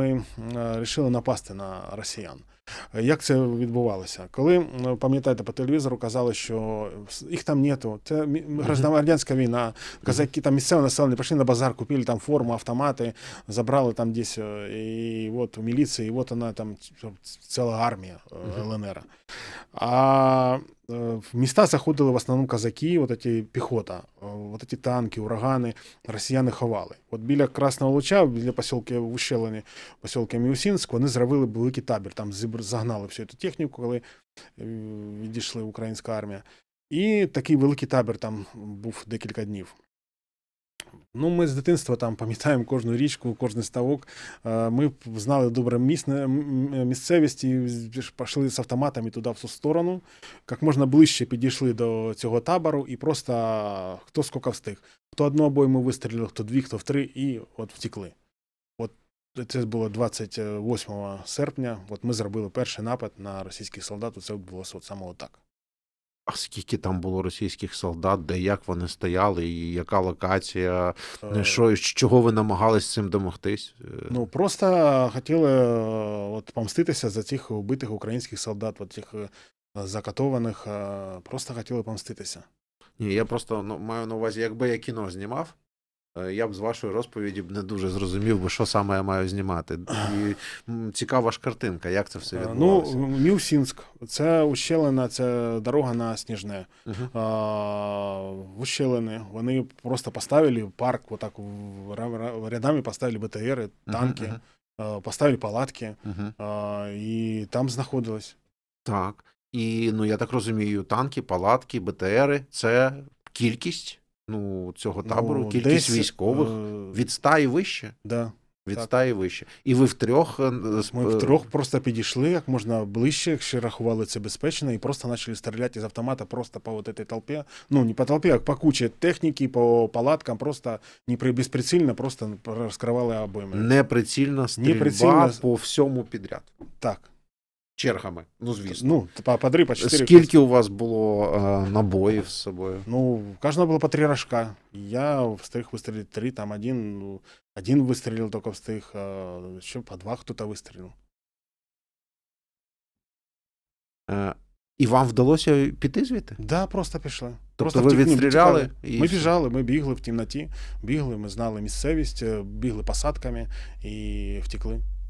ми вирішили напасти на росіян. Як це відбувалося? Коли, пам'ятаєте, по телевізору казали, що їх там нету, це гражданська війна, казаки, там місцеве населення прийшли на базар, купили там форму, автомати, забрали там десь, е, і от у міліції, і от вона там ціла армія е, ЛНР. А е, в міста заходили в основному казаки, от ці піхота, е, эти танки, урагани, росіяни ховали. От біля Красного Луча, біля посілки в Ущелині, посілки Міусінськ, вони зробили великий табір, там загнали всю цю техніку, коли е, відійшли українська армія. І такий великий табір там був декілька днів. Ну, ми з дитинства там пам'ятаємо кожну річку, кожен ставок. Е, Ми знали добре місне, місцевість і пішли з автоматами туди в ту сторону. Як можна ближче підійшли до цього табору, і просто хто скільки встиг. Хто одну обойму вистрілив, хто дві, хто в три, і от втекли. От це було 28 серпня. От ми зробили перший напад на російських солдат. Це було от отак. А скільки там було російських солдат, де як вони стояли, і яка локація, Е, що, чого ви намагались цим домогтись? Е, Ну просто хотіли е, от, помститися за цих убитих українських солдат, от цих е, закатованих. е, Просто хотіли помститися. Ні, я просто ну, маю на увазі, якби я кіно знімав, е, я б з вашої розповіді б не дуже зрозумів би, що саме я маю знімати. І цікава ж картинка, як це все Е, відбувалося. Ну, Мілсінськ, це ущелина, це дорога на Сніжне. Мгм. А, ущелини вони просто поставили парк, отак рядами поставили БТРи, танки, е, поставили палатки, мгм. а, і там знаходились. Так. І ну я так розумію, танки, палатки, БТРи це кількість ну, цього табору, Ну, кількість десь, військових е, від ста і вище. да. Від так. ста і вище. І ви втрьох е, Ми втрьох просто підійшли як можна ближче, якщо рахували це безпечно, і просто почали стріляти з автомата просто по вот этой толпі. Ну, не по толпі, а по кучі техніки, по палаткам, просто не при безприцільно, просто розкривали обойми. неприцільна стрільба Неприцільна- по всьому підряд. Так. Чергами, ну звісно. Ну, по, по три, по чотири. Скільки у вас було е, набоїв з собою? Ну, у каждого было по три рожка. Я встиг выстрелить три, там один, ну, один выстрелил только встиг, а еще по два кто-то выстрелил. Е, і вам вдалося піти звідти? Да, просто пішли. Тобто просто ви втекли, відстріляли тікали. і Ми все? біжали, ми бігли в темноті, бігли, ми знали місцевість, е, бігли посадками і втекли.